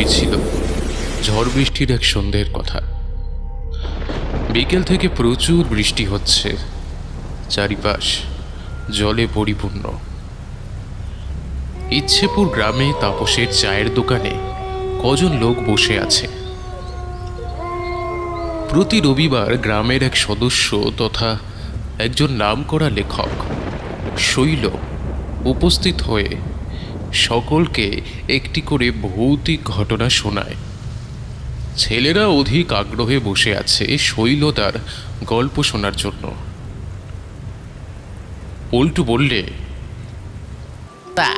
এটি ছিল। ঝড় বৃষ্টির এক সন্ধ্যের কথা। বিকেল থেকে প্রচুর বৃষ্টি হচ্ছে। চারিপাশ জলে পরিপূর্ণ। ইচ্ছেপুর গ্রামে তাপসের চায়ের দোকানে কজন লোক বসে আছে। প্রতি রবিবার গ্রামের এক সদস্য তথা একজন নামকরা লেখক শৈল উপস্থিত হয়ে সকলকে একটি করে ভৌতিক ঘটনা শোনায়। ছেলেরা অধিক আগ্রহে বসে আছে শৈল তার গল্প শোনার জন্য। পল্টু বললে তা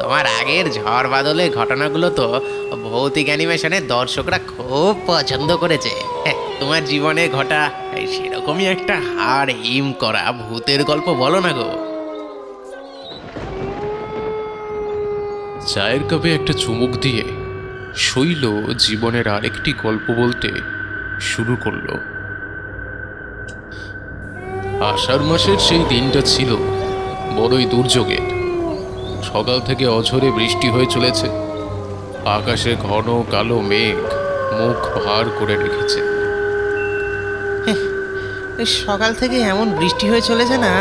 তোমার আগের ঝড় বাদলের ঘটনাগুলো তো ভৌতিক অ্যানিমেশনের দর্শকরা খুব পছন্দ করেছে। হ্যাঁ, তোমার জীবনে ঘটা সেরকমই একটা হাড় হিম করা ভূতের গল্প বলো না গো। চায়ের কাপে একটা চুমুক দিয়ে শৈল জীবনের আরেকটি গল্প বলতে শুরু করল। আষাঢ় মাসের সেই দিনটা ছিল বড়ই দুর্যোগের। সকাল থেকে অঝরে বৃষ্টি হয়ে চলেছে। আকাশে ঘন কালো মেঘ মুখ ভার করে রেখেছে। সকাল থেকে এমন বৃষ্টি হয়ে চলেছে না,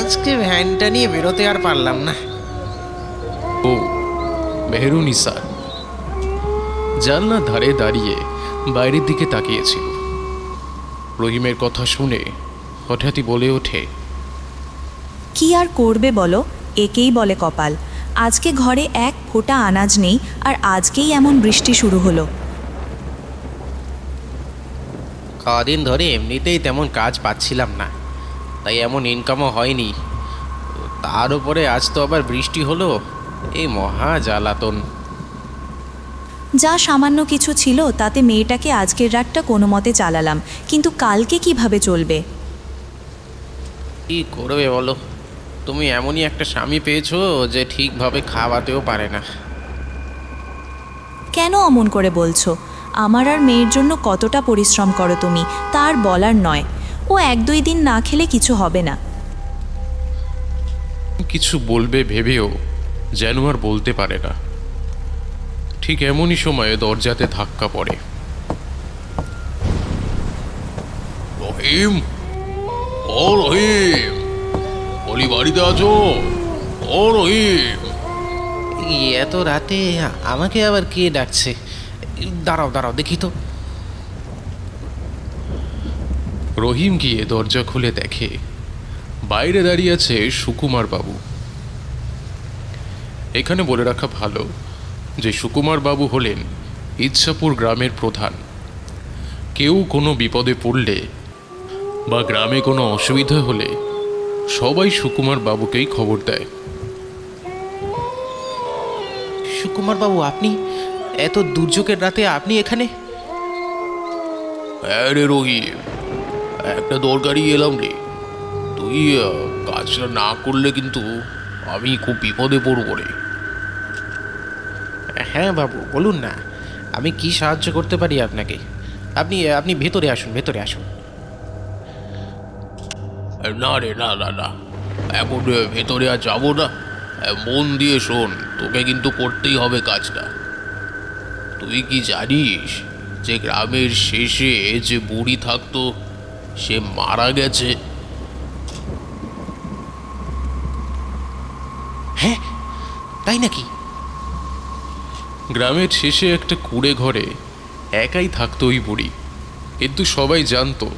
আজকে ভ্যানটা নিয়ে বেরোতে আর পারলাম না। মেহরুনিসা জানলার ধারে দাঁড়িয়ে বাইরের দিকে তাকিয়েছিল। রহিমের কথা শুনে হঠাৎই বলে ওঠে কি আর করবে বলো? একেই বলে কপাল। আজকে ঘরে এক ফোঁটা আনাজ নেই আর আজকেই এমন বৃষ্টি শুরু হলো। কদিন ধরে এমনিতেই তেমন কাজ পাচ্ছিলাম না। তাই এমন ইনকামও হয়নি। তার উপরে আজ তো আবার বৃষ্টি হলো। এই মহা জ্বালাতন যা সামান্য কিছু ছিল তাতে মেয়েটাকে আজকের রাতটা কোনো মতে চালালাম কিন্তু কালকে কীভাবে চলবে? কি করবে বলো? তুমি এমনই একটা স্বামী পেয়েছ যে ঠিকভাবে খাওয়াতেও পারে না। কেন অমন করে বলছো? আমার আর মেয়ের জন্য কতটা পরিশ্রম করো তুমি তার বলার নয়। ও এক দুই দিন না খেলে কিছু হবে না। কিছু বলবে ভেবেও যেন আর বলতে পারে না। ঠিক এমনই সময়ে দরজাতে ধাক্কা পড়ে। রহিম ও রহিম বলি বাড়িতে আছো? ও রহিম। এত রাতে আমাকে আবার কে ডাকছে? দাঁড়াও দাঁড়াও দেখি তো। রহিম গিয়ে দরজা খুলে দেখে। বাইরে দাঁড়িয়ে আছে সুকুমার বাবু। এখানে বলে রাখা ভালো যে সুকুমার বাবু হলেন ইচ্ছাপুর গ্রামের প্রধান। কেউ কোনো বিপদে পড়লে বা গ্রামে কোনো অসুবিধা হলে সবাই সুকুমার বাবুকেই খবর দেয়। সুকুমার বাবু আপনি এত দুর্যোগের রাতে আপনি এখানে? হ্যাঁ রে রহিম একটা দরকারি এলাম রে। তুই কাজটা না করলে কিন্তু আমি খুব বিপদে পড়ব রে। হ্যাঁ বাবু বলুন না। আমি কি সাহায্য করতে পারি আপনাকে? আপনি আপনি ভেতরে আসুন ভেতরে আসুন। না রে না না না। এখন ভেতরে আর যাব না। মন দিয়ে শোন তোকে কিন্তু করতেই হবে কাজটা। তুই কি জানিস যে গ্রামের শেষে যে বুড়ি থাকতো সে মারা গেছে? হ্যাঁ তাই নাকি? গ্রামের শেষে একটা কুড়ে ঘরে একাই থাকতো ওই বুড়ি। কিন্তু সবাই জানতো,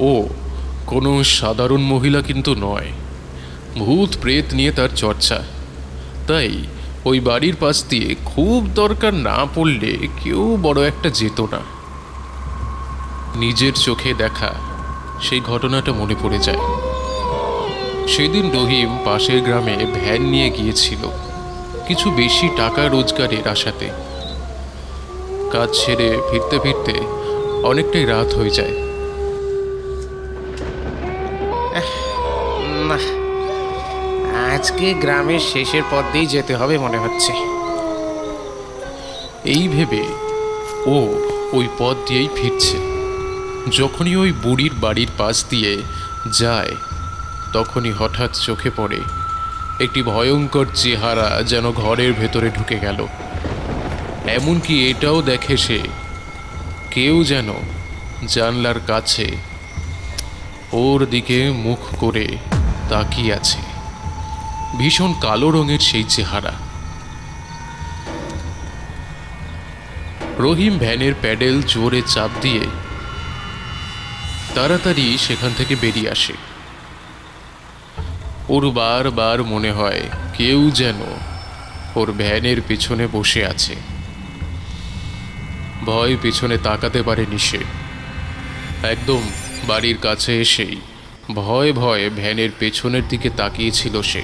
ও কোনো সাধারণ মহিলা কিন্তু নয়। ভূত প্রেত নিয়ে তার চর্চা। তাই ওই বাড়ির পাশ দিয়ে খুব দরকার না পড়লে কেউ বড় একটা যেত না। নিজের চোখে দেখা সেই ঘটনাটা মনে পড়ে যায়। সেদিন রহিম পাশের গ্রামে ভ্যান নিয়ে গিয়েছিল। কিছু বেশি টাকা রোজগারের আশাতে। কাজ ছেড়ে ফিরতে ফিরতে অনেকটাই রাত হয়ে যায়। না আজকে গ্রামের শেষের পথ দিয়েই যেতে হবে মনে হচ্ছে। এই ভেবে ও ওই পথ দিয়েই ফিরছে। যখনই ওই বুড়ির বাড়ির পাশ দিয়ে যায় তখনই হঠাৎ চোখে পড়ে একটি ভয়ঙ্কর চেহারা যেন ঘরের ভেতরে ঢুকে গেল। এমনকি এটাও দেখে সে। কেউ যেন জানলার কাছে ওর দিকে মুখ করে তাকিয়ে আছে। ভীষণ কালো রঙের সেই চেহারা। রহিম ভ্যানের প্যাডেল জোরে চাপ দিয়ে তাড়াতাড়ি সেখান থেকে বেরিয়ে আসে। ওর বারবার মনে হয় কেউ যেন ওর ভ্যানের পিছনে বসে আছে। ভয় পিছনে তাকাতে পারেনি সে। একদম বাড়ির কাছে এসেই ভয় ভয়ে ভ্যানের পেছনের দিকে তাকিয়েছিল সে।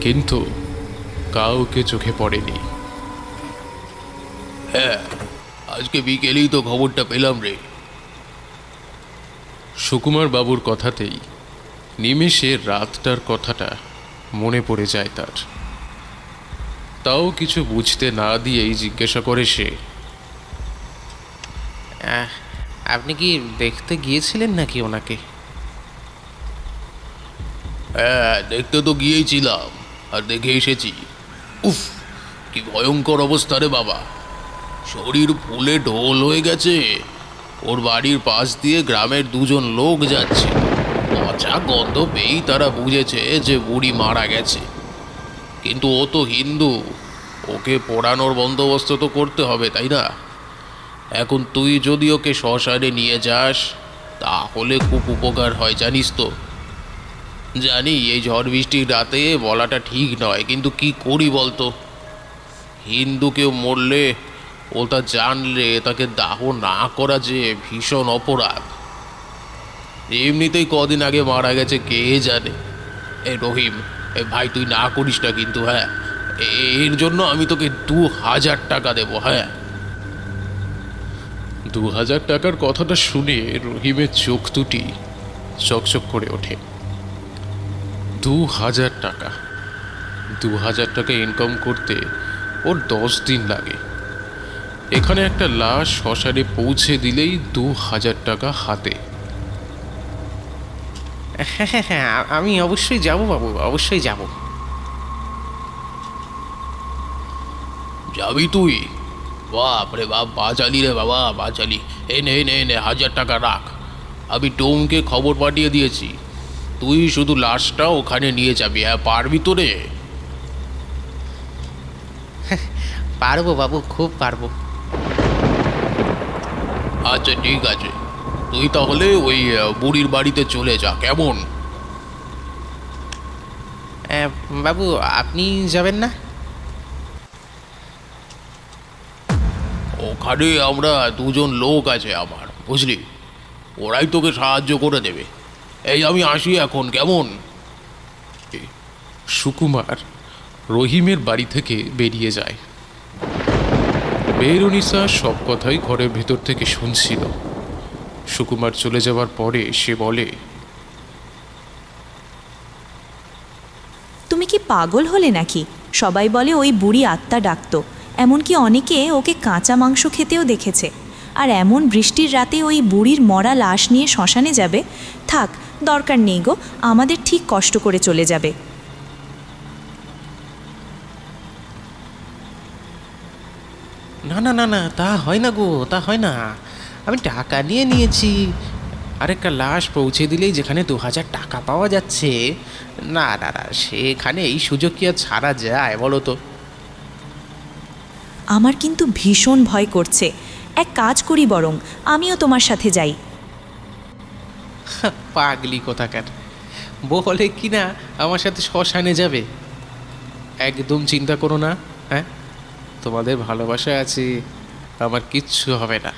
কিন্তু কাউকে চোখে পড়েনি। হ্যাঁ আজকে বিকেলেই তো খবরটা পেলাম রে। সুকুমার বাবুর কথাতেই নিমেষে রাতটার কথাটা মনে পড়ে যায় তার। তাও কিছু বুঝতে না দিয়েই জিজ্ঞাসা করে সে আপনি কি দেখতে গিয়েছিলেন নাকি ওনাকে? হ্যাঁ দেখতে তো গিয়েছিলাম আর দেখে এসেছি। উফ কি ভয়ঙ্কর অবস্থা রে বাবা। শরীর ফুলে ঢোল হয়ে গেছে। ওর বাড়ির পাশ দিয়ে গ্রামের দুজন লোক যাচ্ছে। পচা গন্ধ পেয়েই তারা বুঝেছে যে বুড়ি মারা গেছে। কিন্তু ও তো হিন্দু। ওকে পোড়ানোর বন্দোবস্ত তো করতে হবে, তাই না? এখন তুই যদি ওকে শ্মশানে নিয়ে যাস, তাহলে খুব উপকার হয়, জানিস তো। জানি, এই ঝড় বৃষ্টির রাতে বলাটা ঠিক নয়, কিন্তু কি করি বলতো? হিন্দু কেউ মরলে ওটা জানলে তাকে দাহ না করা যে ভীষণ অপরাধ। এমনিতেই কদিন আগে মারা গেছে, কে জানে? এ রহিম, এ ভাই, তুই না করিস না কিন্তু হ্যাঁ? এর জন্য আমি তোকে দু হাজার টাকা দেবো হ্যাঁ? দু হাজার টাকার কথাটা শুনে রহিমের চোখ দুটি চকচক করে ওঠে। দু হাজার টাকা। দু হাজার টাকা ইনকাম করতে ওর দশ দিন লাগে। এখানে একটা লাশ শ্মশানে পৌঁছে দিলেই দু হাজার টাকা হাতে। হ্যাঁ হ্যাঁ হ্যাঁ আমি অবশ্যই যাব বাবু অবশ্যই যাব। যাবি তুই? বাপ রে বাপ বাঁচালি রে বাবা বাঁচালি। এ নে নে নে হাজার টাকা রাখ। আমি টোমকে খবর পাঠিয়ে দিয়েছি। তুই শুধু লাশটা ওখানে নিয়ে যাবি হ্যাঁ পারবি তো রে? পারব বাবু খুব পারব। আচ্ছা ঠিক আছে। তুই তাহলে ওই বুড়ির বাড়িতে চলে যা কেমন? বাবু আপনি যাবেন না? ওখানে আমরা দুজন লোক আছে আমার বুঝলি? ওরাই তোকে সাহায্য করে দেবে। এই আমি আসি এখন কেমন? সুকুমার রহিমের বাড়ি থেকে বেরিয়ে যায়। বেরুনিসা সব কথাই ঘরের ভেতর থেকে শুনছিল। সুকুমার চলে যাওয়ার পরে সে বলে, তুমি কি পাগল হলে নাকি? সবাই বলে ওই বুড়ি আত্মা ডাকতো। এমনকি অনেকে ওকে কাঁচা মাংস খেতেও দেখেছে। আর এমন বৃষ্টির রাতে ওই বুড়ির মরা লাশ নিয়ে শ্মশানে যাবে? থাক, দরকার নেই গো, আমাদের ঠিক কষ্ট করে চলে যাবে। না না না তা হয় না গো তা হয় না। আমি টাকা নিয়ে নিয়েছি। আরেকটা লাশ পৌঁছে দিলেই যেখানে দু হাজার টাকা পাওয়া যাচ্ছে। না না না সেখানে এই সুযোগ কি আর ছাড়া যায় বলো তো? আমার কিন্তু ভীষণ ভয় করছে। এক কাজ করি বরং আমিও তোমার সাথে যাই। পাগলি কোথাকার। বলে কি না আমার সাথে শ্মশানে যাবে? একদম চিন্তা করো না হ্যাঁ? তোমাদের ভালোবাসা আছে, আমার কিচ্ছু হবে না।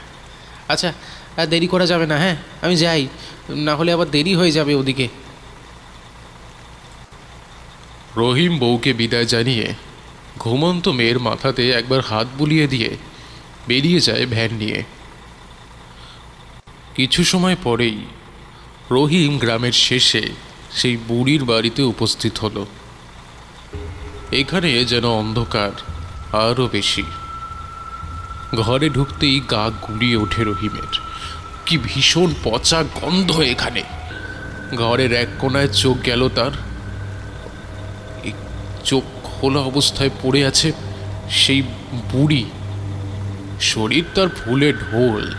আচ্ছা আর দেরি করা যাবে না হ্যাঁ? আমি যাই, না হলে আবার দেরি হয়ে যাবে ওদিকে। রহিম বউকে বিদায় জানিয়ে ঘুমন্ত মেয়ের মাথাতে একবার হাত বুলিয়ে দিয়ে বেরিয়ে যায় ভ্যান নিয়ে। কিছু সময় পরেই রহিম গ্রামের শেষে সেই বুড়ির বাড়িতে উপস্থিত হলো। এখানে যেন অন্ধকার। আরও বেশি। ঘরে ঢুকতেই গা গুড়িয়ে ওঠে রহিমের। কি ভীষণ পচা গন্ধ এখানে। ঘরের এক কোনায় চোখ গেল তার। চোখ খোলা অবস্থায় পড়ে আছে সেই বুড়ি। শরীর তার ফুলে ঢোল।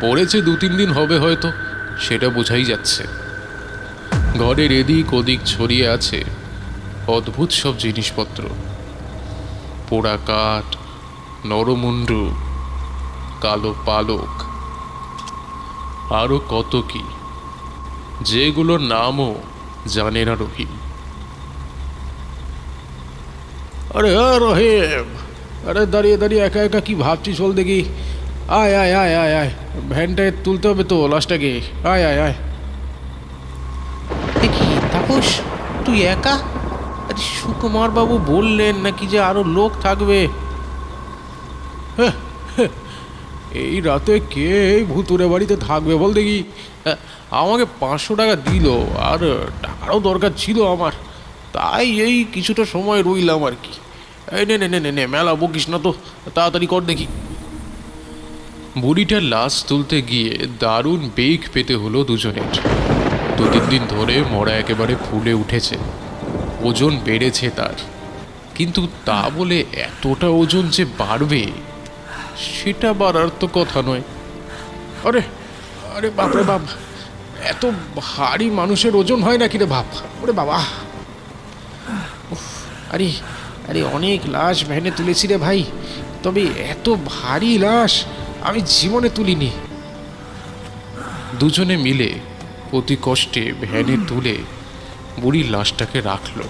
পড়েছে দু তিন দিন হবে হয়তো, সেটা বোঝাই যাচ্ছে। ঘরের এদিক ওদিক ছড়িয়ে আছে অদ্ভুত সব জিনিসপত্র। পোড়া কাঠ নরমুন্ডু কালো পালক। আরও কত কি? যেগুলোর নামও জানে না রহিম। আরে আ রহিম! আরে দাঁড়িয়ে দাঁড়িয়ে একা একা কি ভাবছিস বল দেখি। আয় আয় আয় আয় আয়। ভ্যানটায় তুলতে হবে তো লাশটাকে। আয় আয় আয়। দেখি তাপস তুই একা? সুকুমার বাবু বললেন নাকি যে আরও লোক থাকবে। এই রাতে কে এই ভুতুরে বাড়িতে থাকবে বল দেখি। আমাকে পাঁচশো টাকা দিল আর টাকারও দরকার ছিল আমার। তাই এই কিছুটা সময় রইলাম আর কি। এই নে নে নে নে মেলা বকিস না তো, তাড়াতাড়ি কর দেখি। বুড়িটার লাশ তুলতে গিয়ে দারুণ বেগ পেতে হলো দুজনের। দু তিন দিন ধরে মরা একেবারে ফুলে উঠেছে। ওজন বেড়েছে তার। কিন্তু তা বলে এতটা ওজন যে বাড়বে, সেটা বাড়ার তো কথা নয়। আরে আরে বাপরে বাপ, এত ভারী মানুষের ওজন হয় নাকি রে বাপ? ওরে বাবা। আরে আরে অনেক লাশ ভ্যানে তুলেছি রে ভাই। তবে এত ভারী লাশ আমি জীবনে তুলিনি। দুজনে মিলে অতি কষ্টে ভ্যানে তুলে বুড়ির লাশটাকে রাখল।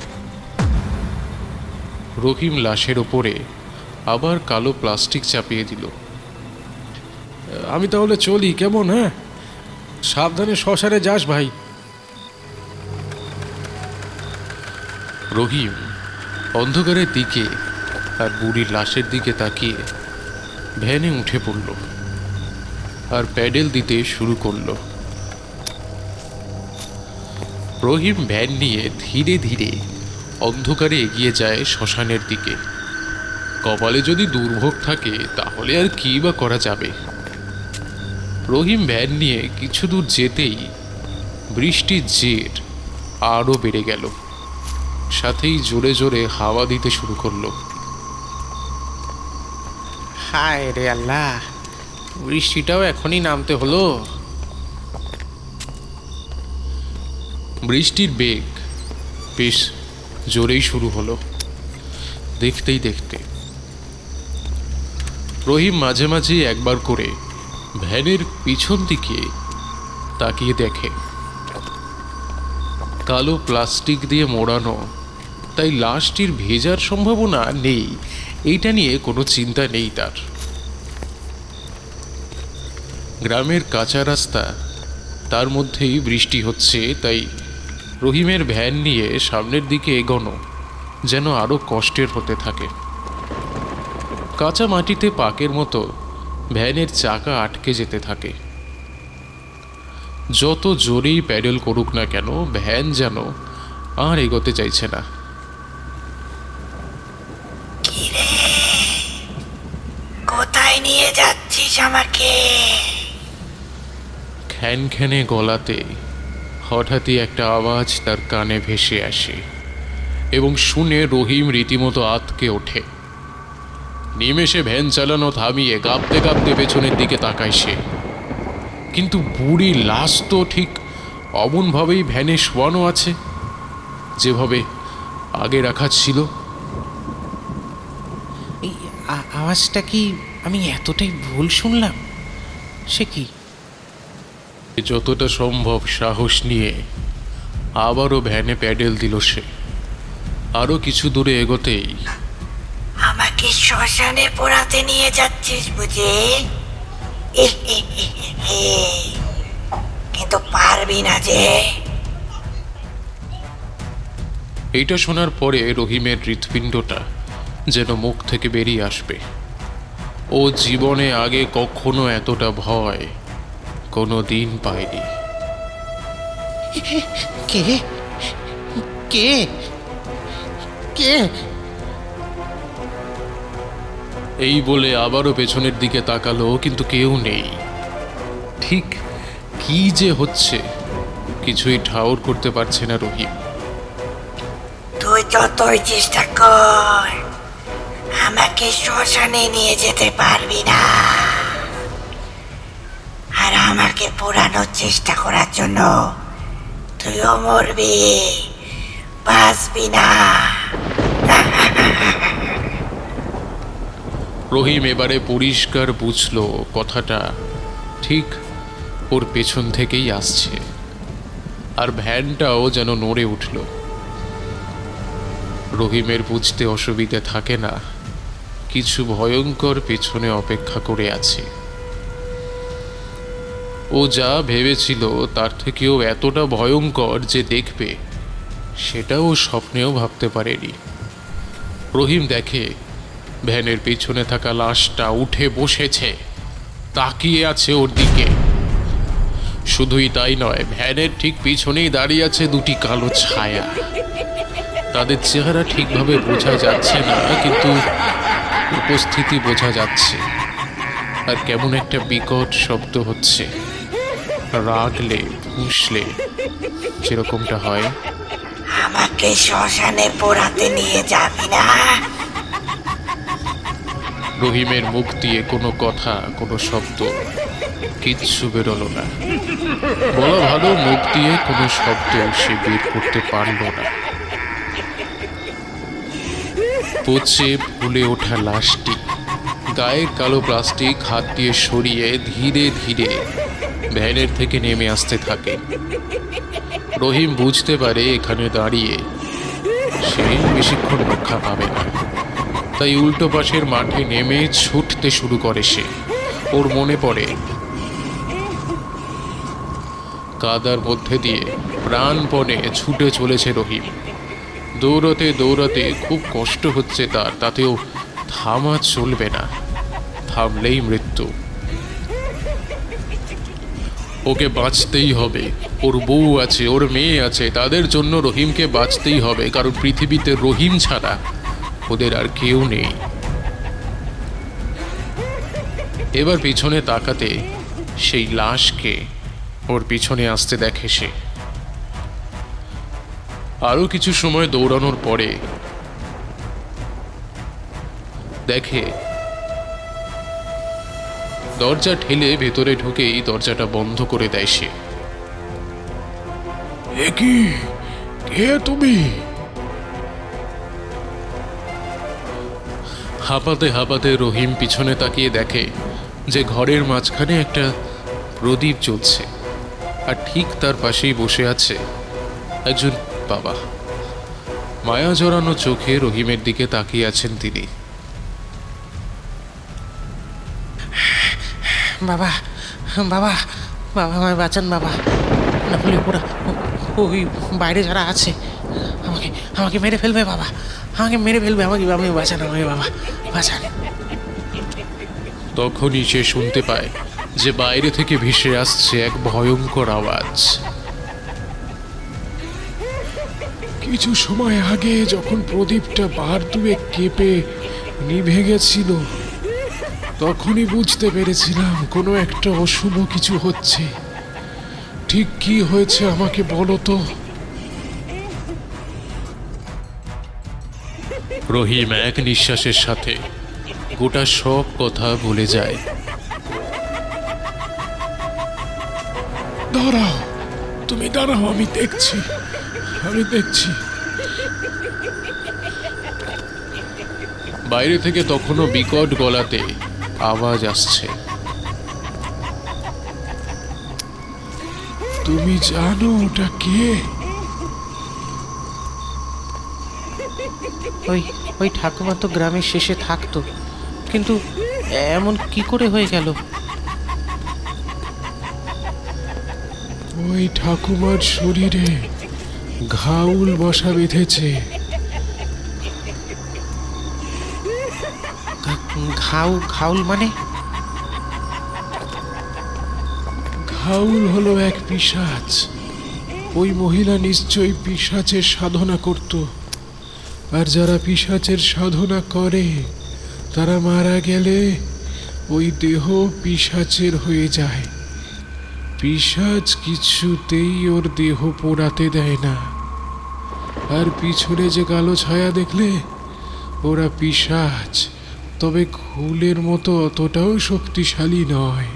রহিম লাশের ওপরে আবার কালো প্লাস্টিক চাপিয়ে দিল। আমি তাহলে চলি, কেমন হ্যাঁ? সাবধানে শ্মশানে যাস ভাই। রহিম অন্ধকারের দিকে আর বুড়ির লাশের দিকে তাকিয়ে ভ্যানে উঠে পড়ল আর প্যাডেল দিতে শুরু করল। রহিম ভ্যান নিয়ে ধীরে ধীরে অন্ধকারে এগিয়ে যায় শ্মশানের দিকে। কপালে যদি দুর্ভোগ থাকে, তাহলে আর কী বা করা যাবে? রহিম ভ্যান নিয়ে কিছু দূর যেতেই বৃষ্টির জের আরও বেড়ে গেল। সাথেই জোরে জোরে হাওয়া দিতে শুরু করল। হায় রে আল্লাহ! বৃষ্টিটাও এখনই নামতে হলো? বৃষ্টির বেগ বেশ জোরেই শুরু হলো। দেখতেই দেখতে। রহিম মাঝে মাঝে একবার করে ভ্যানের পিছন দিকে তাকিয়ে দেখে। কালো প্লাস্টিক দিয়ে মোড়ানো, তাই লাশটির ভেজার সম্ভাবনা নেই, এইটা নিয়ে কোনো চিন্তা নেই তার। গ্রামের কাঁচা রাস্তা, তার মধ্যেই বৃষ্টি হচ্ছে, তাই রহিমের ভ্যান নিয়ে সামনের দিকে এগোনো যেন আরও কষ্টের হতে থাকে। কাঁচা মাটিতে পাকের মতো ভ্যানের চাকা আটকে যেতে থাকে। যত জোরেই প্যাডেল করুক না কেন ভ্যান যেন আর এগোতে চাইছে না। কোথায় নিয়ে যাচ্ছিস আমাকে? খ্যানখ্যানে গলাতে হঠাৎই একটা আওয়াজ তার কানে ভেসে আসে এবং শুনে রহিম রীতিমতো আতকে ওঠে। নিমেষে ভ্যান চালানো থামিয়ে কাঁপতে কাঁপতে পেছনের দিকে তাকায় সে। কিন্তু বুড়ি লাশ তো ঠিক অমনভাবেই ভ্যানে শোয়ানো আছে, যেভাবে আগে রাখা ছিল। এই আওয়াজটা কি আমি এতটাই ভুল শুনলাম? সে কি যতটা সম্ভব সাহস নিয়ে আবারও ভ্যানে প্যাডেল দিল সে। আরও কিছু দূরে এগোতেই আমাকে শ্মশানে পোড়াতে নিয়ে যাচ্ছিস বুঝি? কিন্তু পারবি না যে। এইটা শোনার পরে রহিমের হৃৎপিণ্ডটা যেন মুখ থেকে বেরিয়ে আসবে। ও জীবনে আগে কখনো এতটা ভয় কোনো দিন পায়নি কে? কে? কে? এই বলে আবারও পেছনের দিকে তাকালো কিন্তু কেউ নেই। ঠিক কি যে হচ্ছে কিছুই ঠাউর করতে পারছে না রহিম। তুই যতই চেষ্টা কর। আমাকে শ্মশানে নিয়ে যেতে পারবি না। আমাকে পোড়ানোর চেষ্টা করার জন্য তুইও মরবি, বাঁচবি না। রহিম এবারে পরিষ্কার বুঝল কথাটা ঠিক ওর পেছন থেকেই আসছে, আর ভ্যানটাও যেন নড়ে উঠল। রহিমের বুঝতে অসুবিধে থাকে না, কিছু ভয়ঙ্কর পেছনে অপেক্ষা করে আছে। ও যা ভেবেছিল তার থেকেও এতটা ভয়ঙ্কর যে দেখবে, সেটাও স্বপ্নেও ভাবতে পারেনি। রহিম দেখে, ভ্যানের পিছনে থাকা লাশটা উঠে বসেছে, তাকিয়ে আছে ওর দিকে। শুধুই তাই নয়, ভ্যানের ঠিক পিছনেই দাঁড়িয়ে আছে দুটি কালো ছায়া। তাদের চেহারা ঠিকভাবে বোঝা যাচ্ছে না, কিন্তু উপস্থিতি বোঝা যাচ্ছে। আর কেমন একটা বিকট শব্দ হচ্ছে। রাগলে ফুঁসলে যেরকমটা হয়। আমাকে শ্মশানে পোড়াতে নিয়ে যাবি না? রহিমের মুখ দিয়ে কোনো কথা কোনো শব্দ কিচ্ছু বেরোলো না। বলা ভালো মুখ দিয়ে কোনো শব্দ সে বের করতে পারল না। পচে ফুলে ওঠা লাশটি গায়ের কালো প্লাস্টিক হাত দিয়ে সরিয়ে ধীরে ধীরে ভ্যানের থেকে নেমে আসতে থাকে। রহিম বুঝতে পারে এখানে দাঁড়িয়ে সে বেশিক্ষণ রক্ষা পাবে না। তাই উল্টো পাশের মাঠে নেমে ছুটতে শুরু করে সে। ওর মনে পড়ে কাদার মধ্যে দিয়ে প্রাণপণে ছুটে চলেছে রহিম। দৌড়তে দৌড়াতে খুব কষ্ট হচ্ছে তার, তাতেও থামা চলবে না। থামলেই মৃত্যু। ওকে বাঁচতেই হবে। ওর বউ আছে, ওর মেয়ে আছে, তাদের জন্য রহিমকে বাঁচতেই হবে, কারণ পৃথিবীতে রহিম ছাড়া ওদের আর কেউ নেই। এবার পিছনে তাকাতে সেই লাশকে ওর পিছনে আসতে দেখে সে। আরও কিছু সময় দৌড়ানোর পরে দেখে দরজা ঠেলে ভেতরে ঢুকেই দরজাটা বন্ধ করে দেয় সে। কি? কে তুমি? হাঁপাতে হাঁপাতে রহিম পিছনে তাকিয়ে দেখে যে ঘরের মাঝখানে একটা প্রদীপ জ্বলছে আর ঠিক তার পাশেই বসে আছে একজন বাবা। মায়া জড়ানো চোখে রহিমের দিকে তাকিয়ে আছেন তিনি। বাবা বাবা বাবা, আমায় বাঁচান বাবা। না হলে ওরা ওই বাইরে যারা আছে, আমাকে আমাকে মেরে ফেলবে বাবা। আমাকে মেরে ফেলবে, আমাকে আমি বাঁচান, আমাকে বাবা, বাঁচান। তখনই সে শুনতে পায় যে বাইরে থেকে ভেসে আসছে এক ভয়ঙ্কর আওয়াজ। কিছু সময় আগে যখন প্রদীপটা বার দুয়ে কেঁপে নিভে গেছিল তখনই বুঝতে পেরেছিলাম কোনো একটা অশুভ কিছু হচ্ছে। ঠিক কি হয়েছে আমাকে বলো তো? রহিম এক নিঃশ্বাসের সাথে গোটা সব কথা ভুলে যায়। দাঁড়াও তুমি দাঁড়াও আমি দেখছি আমি দেখছি। বাইরে থেকে তখনও বিকট গলাতে আওয়াজ আসছে। তুমি জানো ওটা কে? ওই ওই ঠাকুমা তো গ্রামের শেষে থাকতো কিন্তু এমন কি করে হয়ে গেল? ওই ঠাকুমার শরীরে ঘাউল বসা বেঁধেছে। ঘাউ ঘাউল মানে? ঘাউল হলো এক পিশাচ। ওই মহিলা নিশ্চয়ই পিশাচের সাধনা করত। আর যারা পিশাচের সাধনা করে, তারা মারা গেলে ওই দেহ পিশাচের হয়ে যায়। পিশাচ কিছুতেই ওর দেহ পোড়াতে দেয় না। আর পিছনে যে কালো ছায়া দেখলে, ওরা পিশাচ। তবে খুলের মতো অতটাও শক্তিশালী নয়।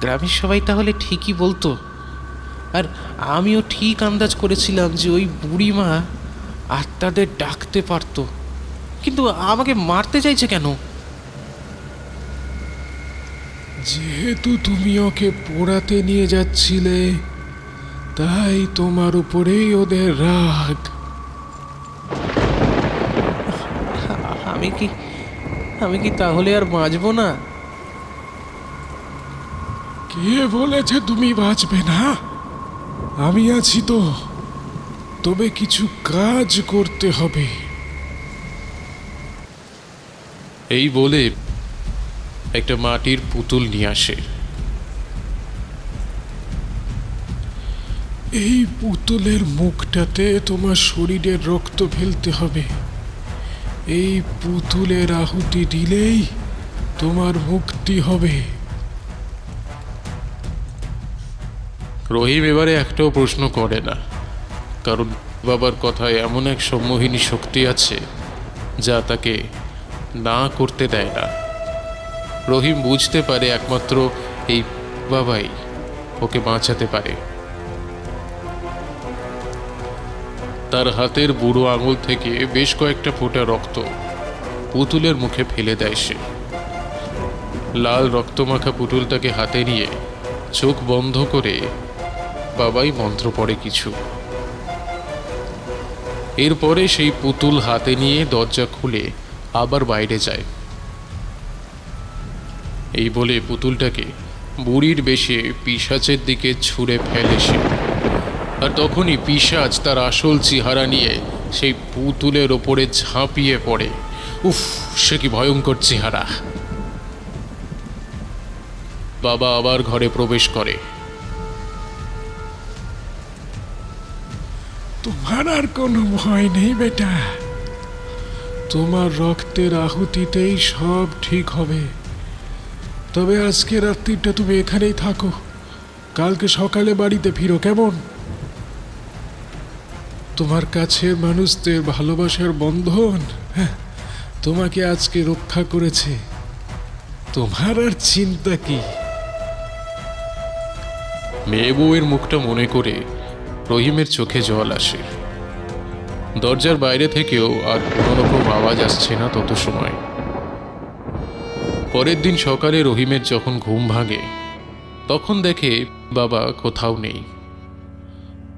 গ্রামের সবাই তাহলে ঠিকই বলতো। আর আমিও ঠিক আন্দাজ করেছিলাম যে ওই বুড়িমা আত্মাদের ডাকতে পারতো। কিন্তু আমাকে মারতে চাইছে কেন? যেহেতু তুমি ওকে পোড়াতে নিয়ে যাচ্ছিলে তাই তোমার উপরেই ওদের রাগ। আমি কি আমি কি তাহলে আর বাঁচবো না? কে বলেছে তুমি বাঁচবে না? আমি আছি তো। তবে কিছু কাজ করতে হবে। এই বলে একটা মাটির পুতুল নিয়ে আসে। এই পুতুলের মুখটাতে তোমার শরীরের রক্ত ফেলতে হবে। এই পুতুলের আহুতি দিলেই তোমার মুক্তি হবে। রহিম এবারে একটাও প্রশ্ন করে না। কারণ বাবার কথায় এমন এক সম্মোহিনী শক্তি আছে, যা তাকে না করতে দেয় না। রহিম বুঝতে পারে একমাত্র এই বাবাই ওকে বাঁচাতে পারে। তার হাতের বুড়ো আঙুল থেকে বেশ কয়েকটা ফোঁটা রক্ত পুতুলের মুখে ফেলে দেয় সে। লাল রক্তমাখা পুতুলটাকে হাতে নিয়ে চোখ বন্ধ করে বাবাই মন্ত্র পড়ে কিছু। এরপরে সেই পুতুল হাতে নিয়ে দরজা খুলে আবার বাইরে যায়। এই বলে পুতুলটাকে বুড়ির বেশে পিশাচের দিকে ছুঁড়ে ফেলে সে। আর তখনই পিশাচ তার আসল চেহারা নিয়ে সেই পুতুলের ওপরে ঝাঁপিয়ে পড়ে। উফ, সে কি ভয়ঙ্কর চেহারা। বাবা আবার ঘরে প্রবেশ করে। তোমার আর কোনো ভয় নেই বেটা। তোমার রক্তের আহুতিতেই সব ঠিক হবে। তবে আজকে রাত্রিটা তুমি এখানেই থাকো। কালকে সকালে বাড়িতে ফিরো, কেমন? তোমার কাছে মানুষদের ভালোবাসার বন্ধন? হ্যাঁ, তোমাকে আজকে রক্ষা করেছে। তোমার আর চিন্তা কি? মেয়ে বউয়ের মুখটা মনে করে রহিমের চোখে জল আসে। দরজার বাইরে থেকেও আর কোনো রকম আওয়াজ আসছে না তত সময়। পরের দিন সকালে রহিমের যখন ঘুম ভাঙে তখন দেখে বাবা কোথাও নেই।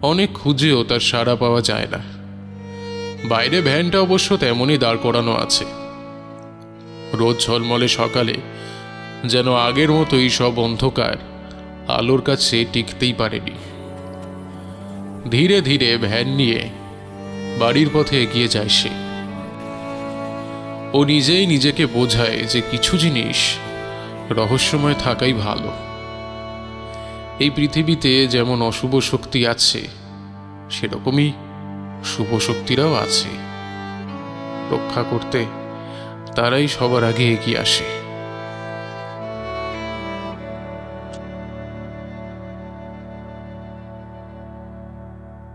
অনেক খুঁজেও তার সাড়া পাওয়া যায় না। বাইরে ভ্যানটা অবশ্য তেমনই দাঁড় করানো আছে। রোজ ঝলমলে সকালে, যেন আগের মতোই সব অন্ধকার, আলোর কাছে টিকতেই পারেনি। ধীরে ধীরে ভ্যান নিয়ে বাড়ির পথে এগিয়ে যায় সে। ও নিজেই নিজেকে বোঝায় যে কিছু জিনিস রহস্যময় থাকাই ভালো। এই পৃথিবীতে যেমন অশুভ শক্তি আছে, সেরকমই শুভ শক্তিরাও আছে। রক্ষা করতে তারাই সবার আগে এগিয়ে আসে।